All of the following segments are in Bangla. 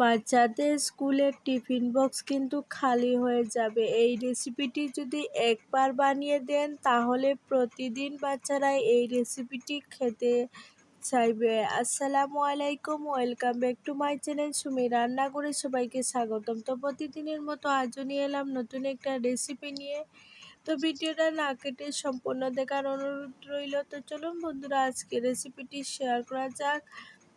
বাচ্চাদের স্কুলের টিফিন বক্স কিন্তু খালি হয়ে যাবে। এই রেসিপিটি যদি একবার বানিয়ে দেন, তাহলে প্রতিদিন বাচ্চারা এই রেসিপিটি খেতে চাইবে। আসসালামু আলাইকুম, welcome back to my channel Sumi রান্না করে সবাইকে স্বাগতম। তো প্রতিদিনের মতো আজও নিয়ে এলাম নতুন একটা রেসিপি নিয়ে। তো ভিডিওটা না কেটে সম্পূর্ণ দেখার অনুরোধ রইল। তো চলুন বন্ধুরা আজকে রেসিপিটি শেয়ার করা যাক।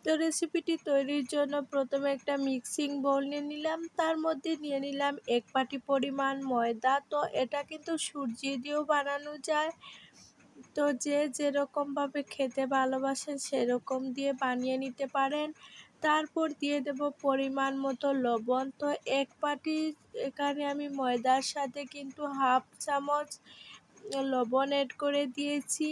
তো রেসিপিটি তৈরির জন্য প্রথমে একটা মিক্সিং বোল নিয়ে নিলাম। তার মধ্যে নিয়ে নিলাম এক পাটি পরিমাণ ময়দা। তো এটা কিন্তু সূর্যি দিয়েও বানানো যায়। তো যে যেরকমভাবে খেতে ভালোবাসেন সেরকম দিয়ে বানিয়ে নিতে পারেন। তারপর দিয়ে দেব পরিমাণ মতো লবণ। তো এক পাটি এখানে আমি ময়দার সাথে কিন্তু হাফ চামচ লবণ অ্যাড করে দিয়েছি।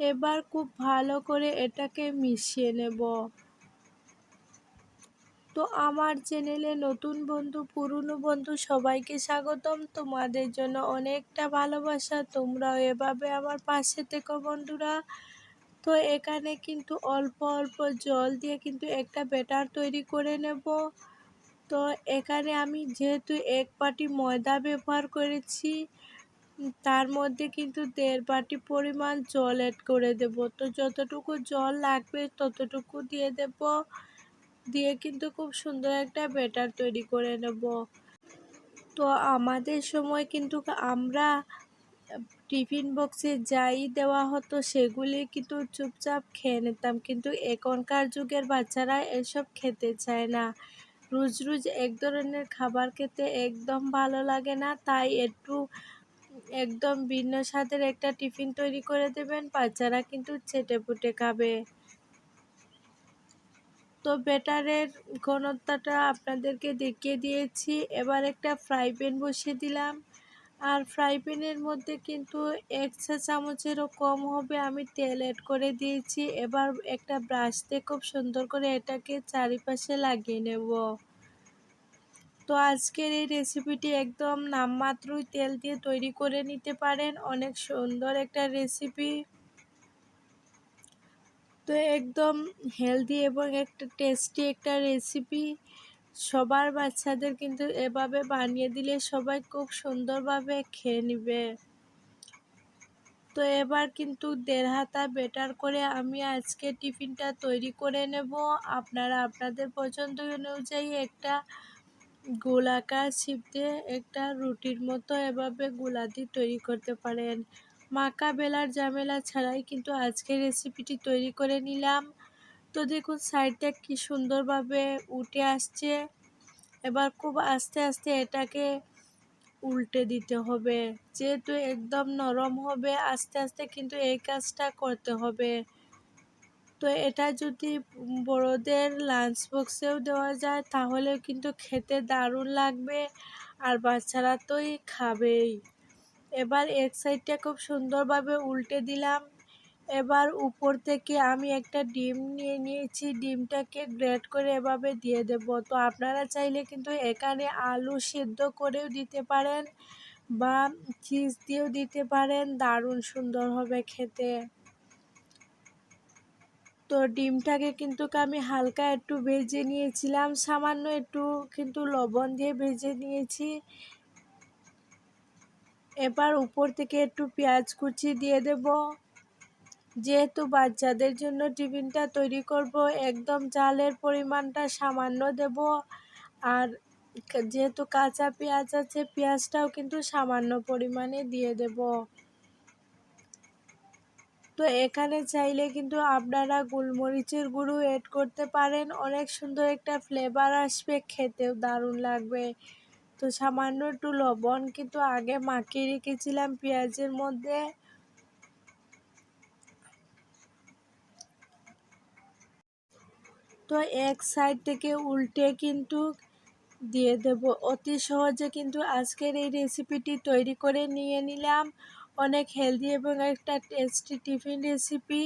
এবার খুব ভালো করে এটাকে মিশিয়ে নেব। তো আমার চ্যানেলে নতুন বন্ধু, পুরনো বন্ধু সবাইকে স্বাগতম। তোমাদের জন্য অনেকটা ভালোবাসা। তোমরাও এভাবে আমার পাশে থেকো বন্ধুরা। তো এখানে কিন্তু অল্প অল্প জল দিয়ে কিন্তু একটা ব্যাটার তৈরি করে নেব। তো এখানে আমি যেহেতু এক পাটি ময়দা ব্যবহার করেছি তার মধ্যে কিন্তু দেড় বাটি পরিমাণ জল অ্যাড করে দেব। তো যতটুকু জল লাগবে ততটুকু দিয়ে দেব। দিয়ে কিন্তু খুব সুন্দর একটা ব্যাটার তৈরি করে নেব। তো আমাদের সময় কিন্তু আমরা টিফিন বক্সে যাই দেওয়া হতো সেগুলি কিন্তু চুপচাপ খেয়ে নিতাম। কিন্তু এখনকার যুগের বাচ্চারা এসব খেতে চায় না। রোজ রোজ এক ধরনের খাবার খেতে একদম ভালো লাগে না। তাই একটু একদম ভিন্ন স্বাদের একটা টিফিন তৈরি করে দেবেন বাচ্চারা কিন্তু চেটে পুটে খাবে। তো ব্যাটারের ঘনত্বটা আপনাদেরকে দেখিয়ে দিয়েছি। এবার একটা ফ্রাই প্যান বসিয়ে দিলাম। আর ফ্রাই প্যানের মধ্যে কিন্তু এক চা চামচেরও কম হবে, আমি তেল অ্যাড করে দিয়েছি। এবার একটা ব্রাশ দিয়ে খুব সুন্দর করে এটাকে চারিপাশে লাগিয়ে নেব। তো আজকের এই রেসিপিটি একদম নামমাত্রই তেল দিয়ে তৈরি করে নিতে পারেন। অনেক সুন্দর একটা রেসিপি তো একদম হেলদি এবং একটা টেস্টি একটা রেসিপি সবার বাচ্চাদের কিন্তু এভাবে বানিয়ে দিলে সবাই খুব সুন্দরভাবে খেয়ে নিবে। তো এবার কিন্তু দেড় হাতা বেটার করে আমি আজকে টিফিনটা তৈরি করে নেব। আপনারা আপনাদের পছন্দ অনুযায়ী একটা গোলাকার ছিপ দিয়ে একটা রুটির মতো এভাবে গোলাদি তৈরি করতে পারেন। মাকা বেলার ঝামেলা ছাড়াই কিন্তু আজকের রেসিপিটি তৈরি করে নিলাম। তো দেখুন সাইডটা কি সুন্দরভাবে উঠে আসছে। এবার খুব আস্তে আস্তে এটাকে উল্টে দিতে হবে। যেহেতু একদম নরম হবে, আস্তে আস্তে কিন্তু এই কাজটা করতে হবে। তো এটা যদি বড়োদের লাঞ্চ বক্সেও দেওয়া যায় তাহলে কিন্তু খেতে দারুণ লাগবে আর বাচ্চারা তোই খাবেই। এবার এক সাইডটা খুব সুন্দরভাবে উল্টে দিলাম। এবার উপর থেকে আমি একটা ডিম নিয়ে নিয়েছি, ডিমটাকে গ্রেট করে এভাবে দিয়ে দেব। তো আপনারা চাইলে কিন্তু এখানে আলু সেদ্ধ করেও দিতে পারেন বা চিজ দিয়েও দিতে পারেন, দারুণ সুন্দর হবে খেতে। তো ডিমটাকে কিন্তু আমি হালকা একটু ভেজে নিয়েছিলাম, সামান্য একটু কিন্তু লবণ দিয়ে ভেজে নিয়েছি। এবার উপর থেকে একটু পেঁয়াজ কুচি দিয়ে দেব। যেহেতু বাচ্চাদের জন্য টিফিনটা তৈরি করব, একদম চালের পরিমাণটা সামান্য দেব। আর যেহেতু কাঁচা পেঁয়াজ আছে, পেঁয়াজটাও কিন্তু সামান্য পরিমাণে দিয়ে দেব। তো এখানে চাইলে কিন্তু আপনারা গোলমরিচের গুঁড়ো অ্যাড করতে পারেন। অনেক সুন্দর একটা ফ্লেভার আসবে, খেতেও দারুণ লাগবে। তো সামান্য একটু লবণ কিন্তু আগে মাখিয়ে রেখেছিলাম পেঁয়াজের মধ্যে। তো এক সাইড থেকে উল্টে কিন্তু দিয়ে দেব। অতি সহজে কিন্তু আজকের এই রেসিপিটি তৈরি করে নিয়ে নিলাম। অনেক হেলদি এবং একটা টেস্টি টিফিন রেসিপি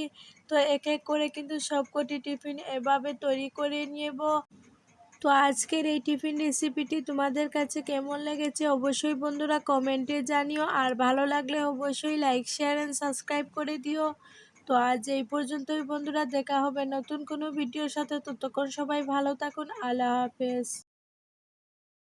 তো এক এক করে কিন্তু সবকটি টিফিন এভাবে তৈরি করে নেব। তো আজকের এই টিফিন রেসিপিটি তোমাদের কাছে কেমন লেগেছে অবশ্যই বন্ধুরা কমেন্টে জানিও। আর ভালো লাগলে অবশ্যই লাইক শেয়ার অ্যান্ড সাবস্ক্রাইব করে দিও। তো আজ এই পর্যন্তই বন্ধুরা, দেখা হবে নতুন কোনো ভিডিওর সাথে। ততক্ষণ সবাই ভালো থাকুন। আল্লাহ হাফেজ।